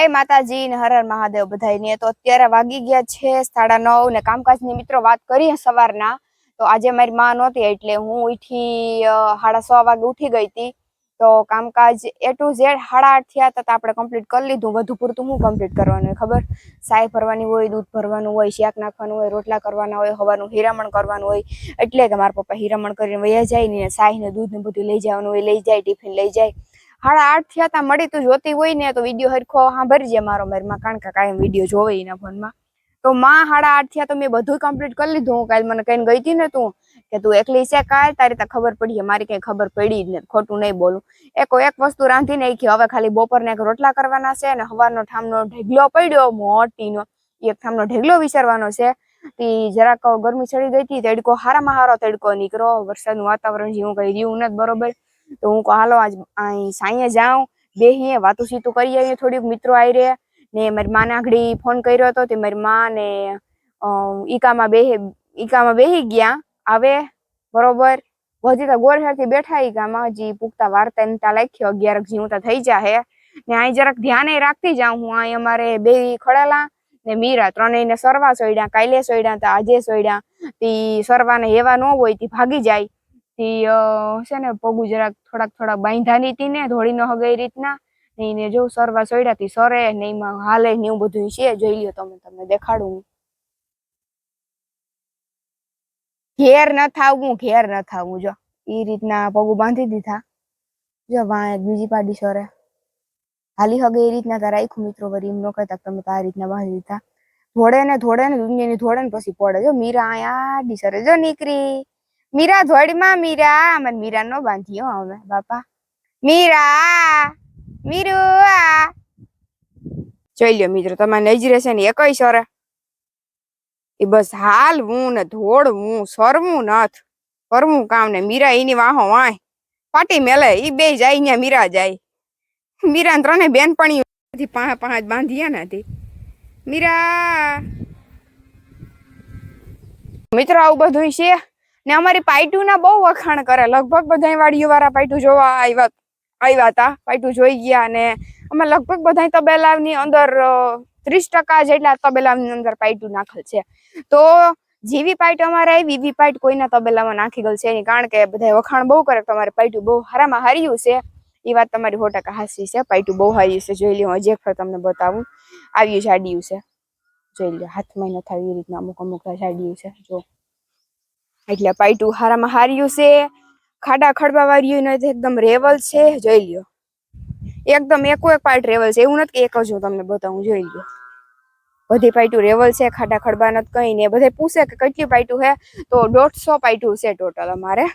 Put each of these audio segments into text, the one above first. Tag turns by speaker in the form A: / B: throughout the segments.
A: જય માતાજી ને હર હર મહાદેવ બધાયને. તો અત્યારે વાગી ગયા છે સાડા નવ ને કામકાજની મિત્રો વાત કરીએ સવારના. તો આજે મારી માં નહોતી એટલે હું ઉઠી સાડા સો વાગે ઉઠી ગઈ હતી. તો કામકાજ એ ટુ ઝેડ સાડા આઠ થયા હતા આપણે કમ્પ્લીટ કરી લીધું. વધુ પૂરતું હું કમ્પ્લીટ કરવાનું ખબર? સાય ભરવાની હોય, દૂધ ભરવાનું હોય, શાક નાખવાનું હોય, રોટલા કરવાના હોય, હવાનું, હિરામણ કરવાનું હોય. એટલે કે મારા પપ્પા હિરામણ કરીને વયા જાય ને સાય ને દૂધ ને બધું લઈ જવાનું હોય, લઈ જાય, ટિફિન લઈ જાય. સાડા આઠ થયા તા, મળી તું જોતી હોય ને તો વીડિયો હરખો સાંભળજે મારો મારીમાં કારણ કે કાંઈ વીડિયો જોવે એના ફોનમાં. તો માં હાડા આઠ થયા તો મેં બધું કમ્પ્લીટ કરી લીધું. હું કાલ મને કહીને ગઈ હતી ને તું, કે તું એકલી છે કાલ, તારી તો ખબર પડી મારી કઈ ખબર પડી જ ને ખોટું નહીં બોલું. એક એક વસ્તુ રાંધી નાખી હવે ખાલી બપોરને એક રોટલા કરવાના છે અને સવારનો ઠામનો ઢેગલો પડ્યો, મોટીનો. એક ઠામનો ઢેગલો વિચારવાનો છે. તી જરાક ગરમી ચડી ગઈ હતી, તડકો હારામાં હારો તડકો નીકળો વરસાદનું વાતાવરણ જેવું કઈ રહ્યું નથી બરોબર. તો હું હાલો, આજ અહીં સાંયે જાઉં, બેહીએ, વાતું સીતું કરી આવીએ, થોડીક મિત્રો આવી રહ્યા ને મારી માને આગળી ફોન કર્યો હતો તે મારી મા ને ઈકામાં બેહી ઈકામાં બેહી ગયા, આવે, બરોબર. હજી તો ગોળહેરથી બેઠા ઈકામાં, હજી પૂગતા વાર્તા એમ તા લખ્યો અગિયાર જીવતા થઈ જાહે. ને અહીં જરાક ધ્યાને રાખતી જાઉં હું, અહીં અમારે બે ખડેલા, ને મીરા ત્રણેયને સરવા સોયડા કાલે સોયડા, તો આજે સોયડા. તી સરવાને એવા ન હોય, તી ભાગી જાય. અ, છે ને પગું જરાક થોડાક થોડાક બાંધાની તી ને ધોળી ન હગાઈ રીતના. ને એને જો સરવા સોયડા તી સરે ને એમાં હાલે ને એવું બધું છે જોઈ લ્યો તમે તમને દેખાડું. ઘેર ન થાવું ઘેર ન થાવું જો. એ રીતના પગું બાંધી દીધા. જો વાં બીજી પાડી સરે. હાલી હગે એ રીતના તારા આખું મિત્રો વરી એમ ન કહેતા તમે તારી રીતના બાંધી દીધા. ધોડે ને ધોડે ને દુનિયાની ધોડે ને પછી પડે. જો મીરા આડી સરે. જો નીકળી. મીરા ધોળીમાં મીરા, મને મીરા નો બાંધીયો હવે, બાપા. મીરા મીરુ આ જોઈ લ્યો મિત્રો, તમારે નજરે છે ને, એકય સરે. એ બસ હાલવું ને ધોળવું, સરવું નથ. કરવું કામ ને, મીરા એની વાહો વાય. પાટી મેલે, ઈ બે જાય અહીંયા, મીરા જાય. મીરા ને ત્રણે બેનપણી પાંચ પાંચ બાંધ્યા નથી મીરા. મિત્રો, આવું બધું છે? ને અમારી પાયટુના બહુ વખાણ કરે. લગભગ બધા વાડીઓ વાળા પાયટુ જોવા આવ્યા આવ્યા હતા. પાયટુ જોઈ ગયા અને અમે લગભગ બધા તબેલાની અંદર ત્રીસ ટકા જેટલા તબેલાની અંદર પાયટુ નાખેલ છે. તો જેવી પાઇટ અમારે આવી, એવી પાઇટ કોઈના તબેલામાં નાખી ગયેલ છે એની કારણ કે બધા વખાણ બહુ કરે તમારે પાયટું બહુ હારામાં હાર્યું છે. એ વાત તમારી સો હાસી છે. પાયટું બહુ હાર્યું છે. જોઈ લ્યો, હજી એક તમને બતાવું. આવ્યું જાડ્યું છે. જોઈ લ્યો હાથમાં નથી એ રીતના અમુક અમુક જાડ્યું છે. જો. એટલે પાયટું હારામાં હાર્યું છે. ખાડા ખડબા વાળ્યું નથી એકદમ રેવલ છે, જોઈ લ્યો. એકદમ એકો એક પાર્ટ રેવલ છે, એવું નથી કે એક જ હું તમને બતાવું, જોઈ લ્યો. બધી પાયટું રેવલ છે, ખાડા ખડબા નથી કંઈ ને, બધે પૂછે કે કેટલી પાયટું છે? તો દોઢસો પાયટું છે ટોટલ અમારે.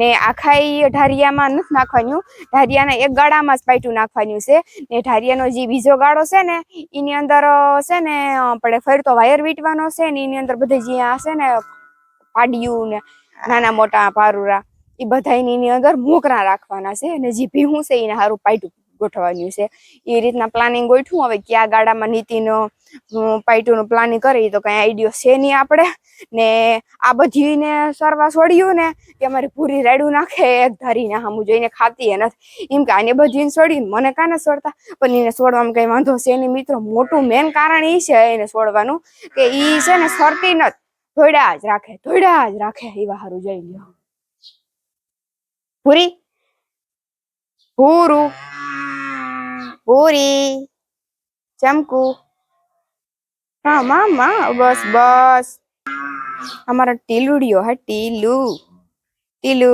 A: ને આખા ઈ ઢારિયામાં નથી નાખવાનું. ઢારિયાના એક ગાળામાં જ પાયટું નાખવાનું છે. ને ઢારિયાનો જે બીજો ગાળો છે ને એની અંદર છે ને આપણે ફરતો વાયર વીટવાનો છે ને એની અંદર બધે જ્યાં છે ને પાડિયું ને નાના મોટા પારુરા એ બધા એની અંદર મોકરા રાખવાના છે અને જે ભીહું છે એને સારું પાઇટું ગોઠવવાનું છે. એ રીતના પ્લાનિંગ ગોઠવું, હવે કયા ગાડામાં નીતિનો પાઇટુનું પ્લાનિંગ કરી તો કઈ આઈડિયો છે નહીં આપણે. ને આ બધીને સરવા છોડ્યું ને, કે અમારી પૂરી રાડું નાખે, એક ધરીને હામું જોઈને ખાતી એ નથી. એમ કે આને બધીને છોડીને મને કાને છોડતા પણ એને છોડવામાં કઈ વાંધો છે નહીં મિત્રો. મોટું મેન કારણ એ છે એને છોડવાનું કે એ છે ને સરતી નથી. ધોડ્યા જ રાખે ધોડ્યા જ રાખે એવા હારું જોઈ લ્યો પૂરી? પૂરું. પૂરી. ચમકુ. હા મામા બસ બસ. અમારો ટીલુડિયો હા ટીલુ. ટીલુ.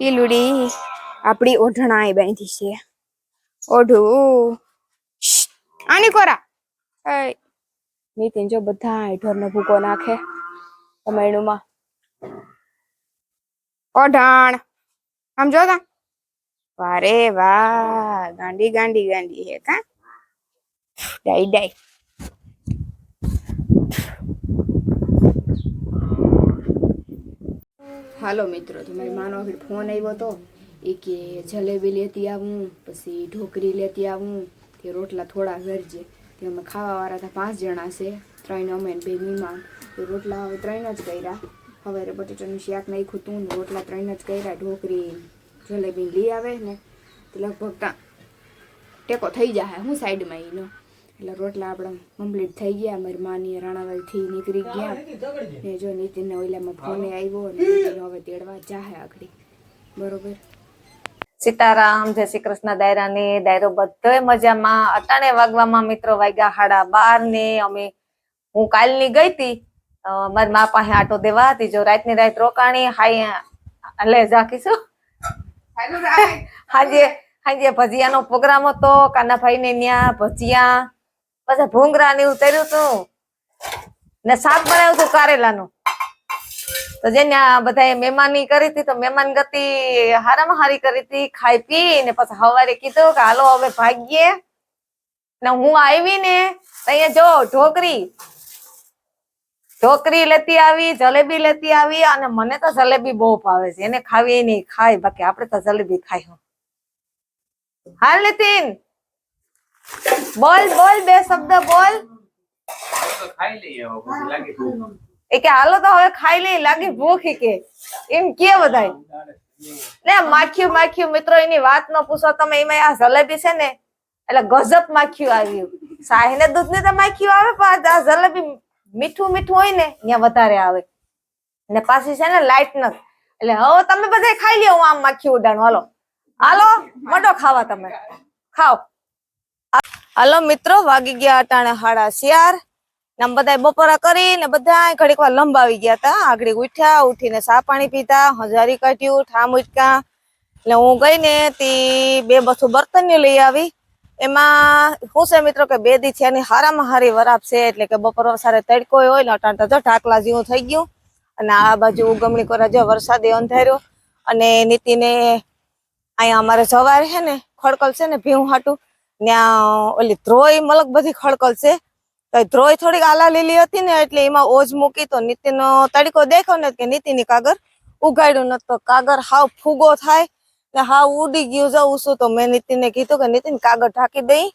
A: ટીલુડી. આપણી ઓઢણાઈ બાંધી છે. ઓઢું. શ્શ, આની કોરા. એય, નીતિન જો બધા ઢોરનો ભૂકો નાખે કમેણુમાં ઓઢાણ. આમ જો તા. વારે વાહ ગાંડી ગાંડી ગાંડી હે કા? ડાઈ ડાઈ. હાલો મિત્રો, તમારી માનો ફોન આવ્યો તો. એ કે જલેબી લેતી આવું, પછી ઢોકરી લેતી આવું, તે રોટલા થોડા કરજે તે અમે ખાવા વાળા હતા પાંચ જણા છે. ત્રણ અમે ને બે મહેમાન. તે રોટલા હવે ત્રણ જ કર્યા. હવે બટેટાનું શાક નાખ્યું તું ને રોટલા ત્રણ જ કર્યા. ઢોકરી જલેબી લઈ આવે ને તો લગભગ ત્યાં ટેકો થઈ જાય હું સાઈડમાં એનો એટલે રોટલા આપણે કમ્પ્લીટ થઈ ગયા. મારી માની રાણાવાલથી નીકળી ગયા. ને જો નીતિનને ઓલામાં ફોને આવ્યો ને હવે તેડવા જાહે આગળ. બરોબર?
B: સીતારામ જય શ્રી કૃષ્ણ દાયરાની દાયરો બધો મજામાં. અટાણે વાગવામાં મિત્રો વાગ્યા હાડા બાર ને અમે હું કાલની ગઈ હતી. મારી મા પાસે આટો દેવા હતી. જો રાતની રાત રોકાણી હાઈ લે જાકીશું હાજે હાજે ભજીયાનો પ્રોગ્રામ હતો. કાનાભાઈ ને ત્યાં ભજીયા પછી ભૂંગરા ને ઉતર્યું હતું. ને શાક બનાવ્યું હતું કારેલાનું. તો જેને બધા મહેમાની કરી હતી, તો મહેમાન ગતિ હારામાં હારી કરી હતી, ખાઈ પી ને પછી સવારે કીધું કે, હાલો, હવે ભાગીએ. ને હું આવી ને અહીંયા જો, ઢોકરી. ઢોકરી લેતી આવી, જલેબી લેતી આવી અને મને તો જલેબી બહુ ભાવે છે. એને ખાવી નહીં, ખાય. બાકી આપણે તો જલેબી ખાઈ હું. હાલ નીતિન. બોલ બોલ, બે શબ્દ બોલ.
C: ખાઈ લઈએ.
B: એ કે હાલો તો હવે ખાઈ લઈ લાગી ભૂખ કે. એમ કે બધાય. ને માખ્યું માખ્યું મિત્રો, એની વાત ન પૂછો, તમે એમાં આ જલેબી છે ને, એટલે ગજબ માખ્યું આવ્યું સાહીને દૂધ ને તો માખ્યું આવે, પણ આ જલેબી મીઠું મીઠું હોય ને ત્યાં વધારે આવે. ને પાછી છે ને લાઈટ ન એટલે હવે તમે બધા ખાઈ લ્યો, હું આમ માખ્યું ઉડાણું હાલો. હાલો મોટો ખાવા તમે. ખાઓ. હાલો, મિત્રો, વાગી ગયા અટાણે હાડા શિયાર ને આમ બધા બપોરા કરીને બધા ઘડીક વાર લંબાવી ગયા હતા આગળ ઉઠ્યા, ઉઠીને સા પાણી પીતા હજારી કાઢ્યું, ઠામ ઉટકા એટલે હું ગઈ ને તી બે બસો બર્તન લઈ આવી. એમાં શું છે મિત્રો કે બે દી છે એની હારામાં હારી વરાપ છે, એટલે કે બપોર વસારે તડકો હોય ને અટાણ તો જો ઢાકલા જેવું થઈ ગયું. અને આ બાજુ ઉગમણી કરવા જો વરસાદે અંધાર્યો. અને નીતિને અહીંયા અમારે જવાર છે ને ખડકલ છે ને ભીવું હાટું. ત્યાં ઓલી ધ્રોય મલક બધી ખડકલ છે. ધ્રોય થોડીક આલા લીલી હતી ને એટલે એમાં ઓજ મૂકી તો નીતિન તડકો દેખો ને કે નીતિની કાગર ઉગાડ્યું નથી તો કાગર હાવ ફૂગો થાય ને હાવ ઉડી ગયું જવું છું તો મેં નીતિને કીધું કે નીતિન કાગર ઢાંકી દઈ.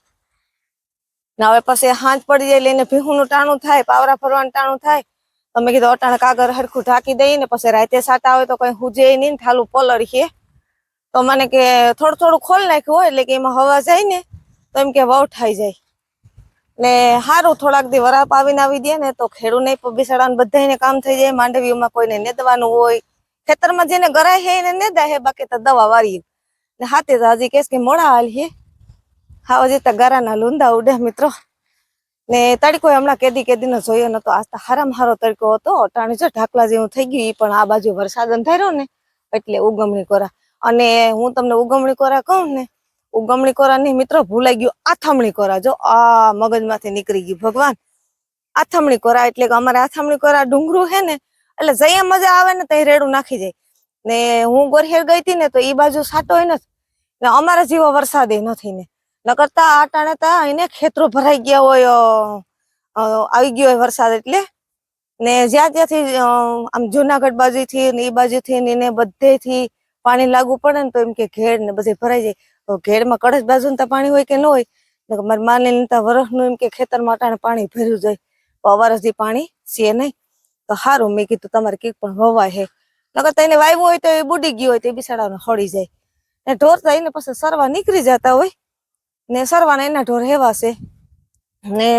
B: ને હવે પછી હાંજ પડી જાય લઈને ભીહુંનું ટાણું થાય, પાવરા ફરવાનું ટાણું થાય. તો મેં કીધું, અટાણે કાગર હરખું ઢાંકી દઈ ને પછી રાતે સાટા હોય તો કઈ હુજે નહીં ઠાલું પલળીએ તો મને કે થોડું થોડું ખોલ નાખ્યું હોય એટલે કે એમાં હવા જાય ને, તો એમ કે વહુ થાય જાય. ને સારું થોડાક દી વરાપ આવીને આવી દે ને તો ખેડૂત નહીં બધા બધાને કામ થઈ જાય, માંડવીઓમાં કોઈને નેદવાનું હોય. ખેતરમાં જેને ગરાય છે એને નેદા હે, બાકી તો દવા વાળી ને હાથે તો હજી કેસ કે મોડા હાલ હે. હા હજી તો ગરાના લૂંદા ઉડે મિત્રો. ને તડકો હમણાં કેદી કેદીનો જોયો નતો. આજ તો હારામ હારો તડકો હતો. અટાણી જો ઢાકલા જેવું થઈ ગયું પણ આ બાજુ વરસાદ અંધાર્યો ને, એટલે ઉગમણી કોરા. અને હું તમને ઉગમણી કોરા કહું ને ઉગમણી કોરા નહીં મિત્રો, ભૂલાઈ ગયું. આથમણી કોરા, જો આ મગજમાંથી નીકળી ગયું ભગવાન. આથમણી કોરા એટલે કે અમારે આથમણી કોરા ડુંગરું હે ને, એટલે જઈએ મજા આવે ને ત્યાં રેડું નાખી જાય. ને હું ગોરહેર ગઈ હતી ને તો એ બાજુ સાટો નથી, ને અમારા જેવો વરસાદ નથી ને. નકરતા આ ટાણેતા એને ખેતરો ભરાઈ ગયા હોય આવી ગયો હોય વરસાદ એટલે. ને જ્યાં ત્યાંથી આમ જુનાગઢ બાજુથી ને એ બાજુથી ને બધેથી પાણી લાગુ પડે ને તો એમ કે ઘેડ ને બધે ભરાઈ જાય. ઘેડમાં કડચ બાજુ પાણી હોય કે ન હોય મારી માને લીધા વરસનું એમ કે ખેતરમાં અટાણે પાણી ભર્યું જાય. અવારસથી પાણી છે નહીં. તો સારું મેં કીધું તમારે કંઈક પણ વવાય હે. નકર એને વાવ્યું હોય તો એ બુડી ગયું હોય તો એ બિસાડાને હળી જાય. ને ઢોર થાય એને પછી સરવા નીકળી જતા હોય. ને સરવાના એના ઢોર હેવા છે. ને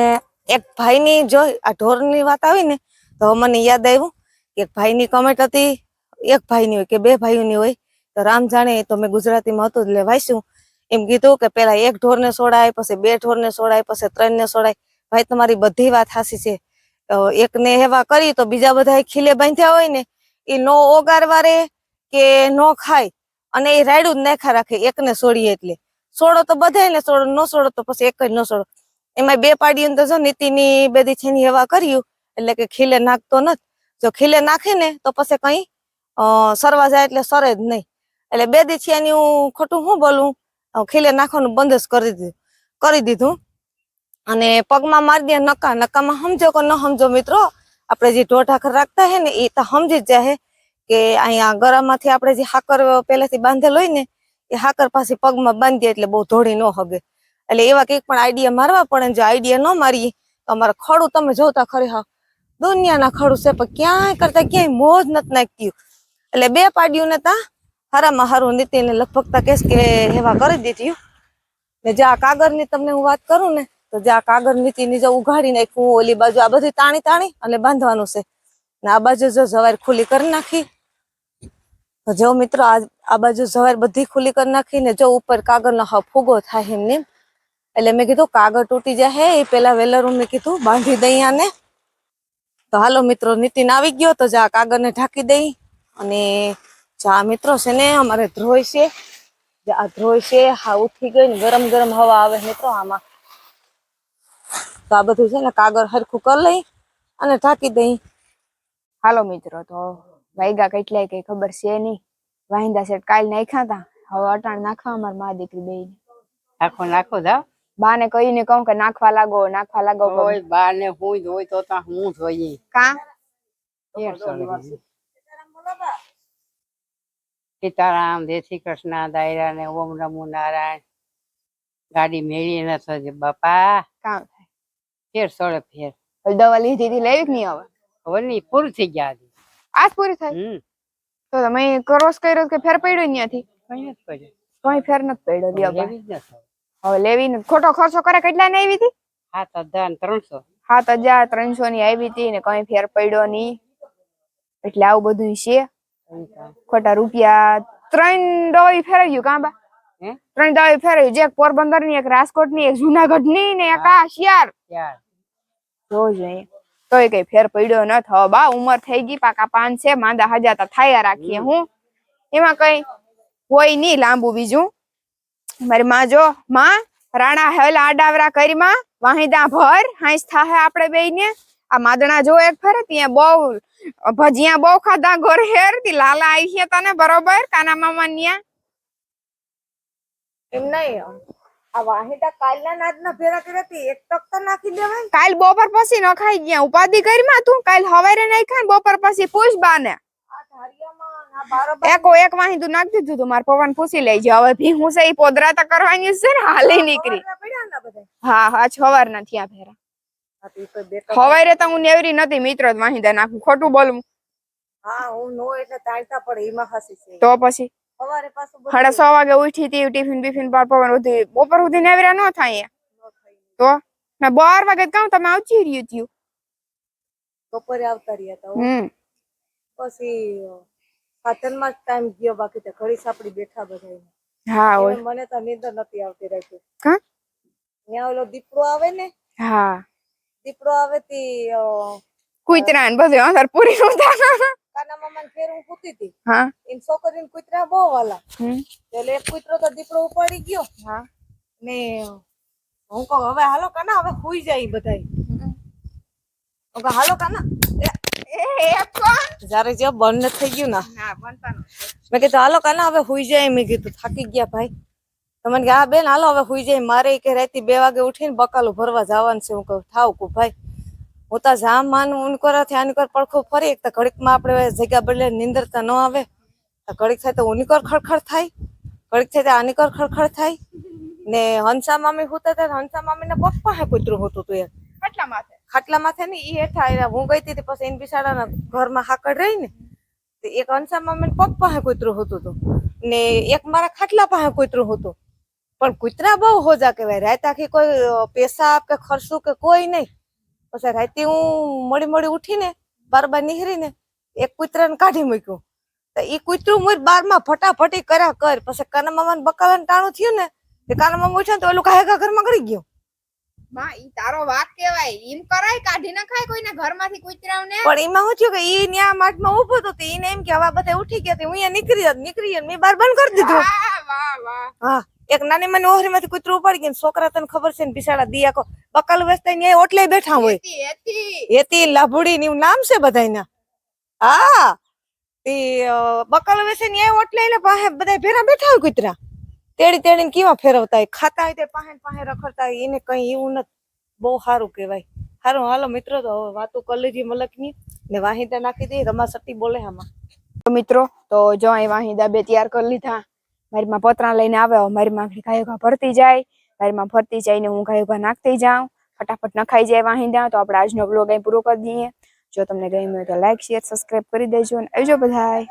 B: એક ભાઈની જો આ ઢોરની વાત આવી ને, તો મને યાદ આવ્યું, એક ભાઈની કમેન્ટ હતી, એક ભાઈની હોય કે બે ભાઈઓની હોય તો રામ જાણે તો મેં ગુજરાતીમાં હતું એટલે વાંચ્યું. એમ કીધું કે પેલા એક ઢોરને સોડાય, પછી બે ઢોરને સોડાય, પછી ત્રણને સોડાય. ભાઈ, તમારી બધી વાત હાસી છે. એક એકને હેવા કરી તો બીજા બધા ખીલે બાંધ્યા હોય ને એ નો ઓગારવા રે કે નો ખાય. અને એ રાયડું જ નાખા રાખે, એકને સોડીએ એટલે. સોડો તો બધાય ને સોડો, નો સોડો તો પછી એક જ નો સોડો. એમાં બે પાડીને તો જો નીતિની બેદી છેની હેવા કર્યું, એટલે કે ખીલે નાખતો નથી. જો ખીલે નાખે ને, તો પછી કઈ સરવા જાય એટલે સરે જ નહીં. એટલે બે દી છે એની હું ખોટું શું બોલું? ખીલે નાખવાનું બંધ જ કરી દીધું કરી દીધું. અને પગમાં મારી દે નકા, નકામાં સમજો કે ન સમજો મિત્રો, આપણે જે ઢોઢાખર રાખતા હે ને, એ તો સમજી જ જાય કે અહીંયા ગરામાંથી આપણે જે હાકર પહેલાથી બાંધેલ હોય ને, એ હાકર પાસે પગમાં બાંધીએ એટલે બહુ ધોળી ન હગે. એટલે એવા કંઈક પણ આઈડિયા મારવા પડે જો આઈડિયા ન મારીએ, તો અમારે ખડું તમે જોતા ખરી હા. દુનિયાના ખડું છે, પણ ક્યાંય કરતા ક્યાંય મોજ નથી નાખતી. એટલે બે પાડ્યું ને તા હારામાં હારું નીતિને લગભગ તા કેસ કે એવા કરી દીધી ને જે આ કાગળની તમને હું વાત કરું ને, તો જે આ કાગળ નીતિ જે ઉઘાડી નાખ્યું, ઓલી બાજુ આ બધી તાણી તાણી અને બાંધવાનું છે. ને આ બાજુ જો જવાર ખુલ્લી કરી નાખી. જો મિત્રો આ બાજુ જવાર બધી ખુલ્લી કરી નાખી ને જો ઉપર કાગળનો ફૂગો થાય એમ ને એટલે મેં કીધું કાગળ તૂટી જાય હે એ પેલા વેલરું મેં કીધું બાંધી દઈ આને. તો હાલો મિત્રો, નીતિન આવી ગયો, તો જા કાગળને ઢાંકી દઈ અને જા મિત્રો છે ને અમારે ધ્રોય છે. જે આ ધ્રોય છે હા ઉઠી ગઈ ને ગરમ ગરમ હવા આવે મિત્રો આમાં. તો આ બધું છે ને કાગળ હરખું કરી લઈ અને ઢાંકી દઈ.
A: હાલો મિત્રો તો વાયગા કેટલાય કઈ ખબર છે નહીં. વાહિંદા સેટ કાલ નાખ્યા તા. હવે અટાણ નાખવા અમાર મા દીકરી બે
D: નાખો નાખો જાવ
A: બાને કહીને કહું કે નાખવા લાગો નાખવા લાગો
D: બા ને હું જ હોય તો તો હું જોઈએ
A: કા.
D: સીતારામ જય શ્રી કૃષ્ણ દાયરા ને ઓમ નમો નારાયણ. ગાડી મેળી ન થશે બાપા.
A: કામ થાય.
D: ફેર સોળે ફેર.
A: હવે દવા લીધી હતી લેવી નહીં હવે?
D: ખબર નહીં પૂરું થઈ ગયા હતી
A: આજ પૂરી થાય? તો તમે ક્રોસ કર્યો કે ફેર પડ્યો ત્યાંથી
D: કઈ નથી પડ્યો.
A: કઈ ફેર નથી પડ્યો લ્યો
D: લેવી જ નથી
A: હવે લેવી ને ખોટો ખર્ચો કરે કેટલા ને આવી હતી?
D: સાત હજાર ને ત્રણસો.
A: સાત હજાર ત્રણસો ની આવી હતી ને કઈ ફેર પડ્યો નહીં. એટલે આવું બધું છે. ખોટા રૂપિયા ત્રણ દવાઈ ફેરવ્યું
D: કાંબા
A: ત્રણ દવાઈ ફેરવ્યું જે પોરબંદરની એક રાજકોટની એક જુનાગઢની ને એક આ શિયાર જોજો તોય કઈ ફેર પડ્યો ન થયો બા ઉંમર થઈ ગઈ પાકા પાન છે માંદા હજાતા થાયા રાખીએ હું. એમાં કઈ હોય નહીં લાંબુ બીજું. મારી માં જો માં રાણા હેલ આડાવરા કરી માં વાહિદા ભર હાંસ થાહે આપણે બેયને. આ માદણા જો એક ફરે ત્યાં બહુ ભજીયા બહુ ખાધા ઘર હેર તી લાલા આવી છે તને બરોબર કાના મામા ન્યા?
B: એમ નહીં આ વાહિદા કાલના નાદના ભેરા એક તક તો નાખી દેવાય.
A: કાલ બપોર પછી ન ખાઈ ગયા ઉપાધિ કરી માં તું? કાલ હવારે નહીં ખાન બપોર પછી પૂછ બાને. એકો એક વાહિંદુ નાખી દીધું તું માર પવન પૂછી લેજે. હવે ભીહું હું સહી પોદરા તો કરવાની છે ને હાલી નીકળી. હા હા છવાર નથી આ ફેરા
B: હા તો ઈ તો બેટા
A: હવારે તો હું નેવરી નથી મિત્ર વાહિંદા નાખું ખોટું બોલું.
B: હા હું નો એટલે તાળતા પડે એમાં હસી છે.
A: તો પછી?
B: સવારે પાછું
A: સાડા છ વાગે ઉઠી હતી ટિફિન બિફિન બાર પવન ઉધી બપોર સુધી નેવરા ન થાય તો? મેં બાર વાગે કામ તમે આવતી રહ્યું થયું.
B: બપોરે આવતા રહ્યા હતા.
A: હમ.
B: પછી સાધનમાં જ ટાઈમ ગયો બાકી તો ઘડી સાપડી બેઠા બધા
A: હા હોય.
B: મને તો નીંદર નથી આવતી રાખી
A: હા
B: ત્યાં ઓલો દીપડો આવે ને
A: હા.
B: દીપડો આવે તી
A: કુતરા ને બધું અંદર પૂરી નું થાય.
B: કાના મામા ને ફેર હું પૂતી હતી
A: હા.
B: એની છોકરીને કૂતરા બહુ વાલા. એટલે એક કૂતરો તો દીપડો ઉપાડી ગયો.
A: હા.
B: ને હું કહું હવે હાલો કાના હવે સુઈ જાય બધાય. હું કહું હાલો કાના. જ્યારે જે બંધ થઈ ગયું ને.
A: ના
B: મેં કીધું હાલો કાના હવે સુઈ જાય મેં કીધું થાકી ગયા ભાઈ. તો મને કે હા બેન હાલો હવે હુઈ જાય મારે કે રાતે બે વાગે ઉઠીને બકાલું ભરવા જવાનું છે. હું કહું થાવ કુ ભાઈ. હું તો જામ માન ઉનકોરાથી આનકોર પડખો ફરી એક તો ઘડીકમાં આપણે જગ્યા બદલે નીંદર તો ન આવે. તો ઘડીક થાય તો ઉનકોર ખડખડ થાય. ઘડીક થાય તો આનીકોર ખડખડ થાય. ને હંસા મામી હુતા હતા હંસા મામી ના પપ્પા હે કૂતરું હોતું તું યાર
A: ખાટલા માથે?
B: ખાટલા માથે ને એ હેઠા હું ગઈ હતી પછી એન બિચારાના ઘરમાં હાકડ રહી ને એક હંસા મામી પગ પાસે કૂતરું હતું હતું ને એક મારા ખાટલા પાસે કૂતરું હતું. પણ કૂતરા બહુ હોજા કહેવાય. રાત આખી કોઈ પેશાબ કે ખર્ચું કે કોઈ નહીં. પછી રાતે હું મળી મળી ઉઠીને બાર બાર નીહરીને એક કૂતરાને કાઢી મૂક્યું. તો એ કૂતરું મુર બારમાં ફટાફટી કર્યા કર. પછી કાના મામાને બકાલાને ટાણું થયું ને તે કાના મામા ઉઠ્યા ને તો ઓલું કાયકા ઘરમાં કરી ગયું.
A: માં ઈ તારો વાક કેવાય એમ કરાય કાઢી નખાય કોઈને ઘરમાંથી કૂતરાઓને?
B: પણ એમાં શું થયું કે ઈ ન્યા માઠમાં ઊભો તો એને એમ કે હવે બધા ઉઠી ગયા તો હું અહીંયા નીકળી નીકળી મેં બાર બંધ કરી દીધું.
A: વાહ વાહ વાહ.
B: હા. એક નાની મને ઓહરીમાંથી કૂતરું ઉપાડી ગયું છોકરા તને ખબર છે ને બિસાડા દિયા કો બકાલ વેચતા ન્યાય ઓટલે બેઠા હોય.
A: એતી
B: લાભુડી ની નામ છે બધાયના. હા તે બકાલ વેચે ન્યાય ઓટલે એટલે પાસે બધા ભેરા બેઠા હોય કૂતરા. તેડી તેડીને કેવા ફેરવતા હોય? ખાતા હોય તે પાસે પાસે રખડતા હોય. એને કઈ એવું નથી. બહુ સારું કહેવાય. સારું હાલો મિત્રો તો હવે વાતો કલેજી મલકની. ને વાહિદા નાખી દઈએ રમા સટી બોલે આમાં.
A: મિત્રો તો જો અહીં વાહિદા બે તૈયાર કરી લીધા. મારી માં પતરા લઈને આવે મારીમાં મારી માં ગાયો ઘા ભરતી જાય મારી માં ભરતી જઈને હું ગાયો ઘા નાખતી જાઉં, ફટાફટ નખાઈ જાય વાહિંદા, તો આપણે આજનો બ્લોગ અહીં પૂરો કરી દઈએ. જો તમને ગમ્યું હોય તો લાઈક શેર સબસ્ક્રાઇબ કરી દેજો અને આવજો બધાય.